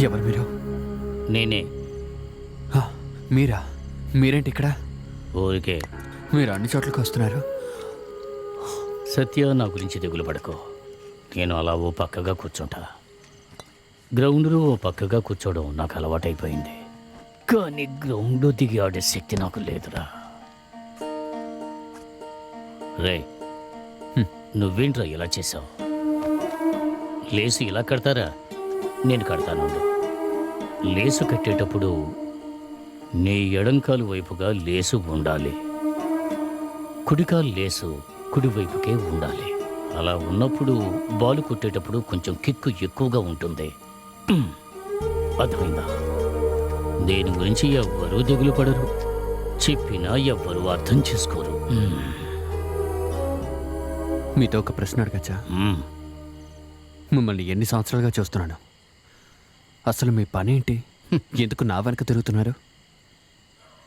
ఎవరు మీరు? నేనే. ఆ, మీరా? మీరేంటి ఇక్కడ? ఊరికే. మీరు అన్ని చోట్లకి వస్తున్నారు. సత్య నా గురించి దిగులు పడకు. నేను అలా ఓ పక్కగా కూర్చుంటా. గ్రౌండ్లో ఓ పక్కగా కూర్చోవడం నాకు అలవాటైపోయింది. కానీ గ్రౌండ్లో దిగి ఆడే శక్తి నాకు లేదురా. రే నువ్వేంట్రా ఇలా చేసావు లేసు ఇలా కడతారా? నేను కడతాను లేసు కట్టేటప్పుడు నీ ఎడంకాలు వైపుగా లేసు ఉండాలి. కుడికాలు లేసు కుడివైపుకే ఉండాలి. అలా ఉన్నప్పుడు బాలు కొట్టేటప్పుడు కొంచెం కిక్కు ఎక్కువగా ఉంటుంది. అర్థమైందా? దేని గురించి ఎవ్వరూ దిగులు పడరు. చెప్పినా ఎవ్వరూ అర్థం చేసుకోరు. మీతో ఒక ప్రశ్న అడగచ్చా. మిమ్మల్ని ఎన్ని సంవత్సరాలుగా చూస్తున్నాను. అసలు మీ పని ఏంటి ఎందుకు నా వెనక తిరుగుతున్నారు?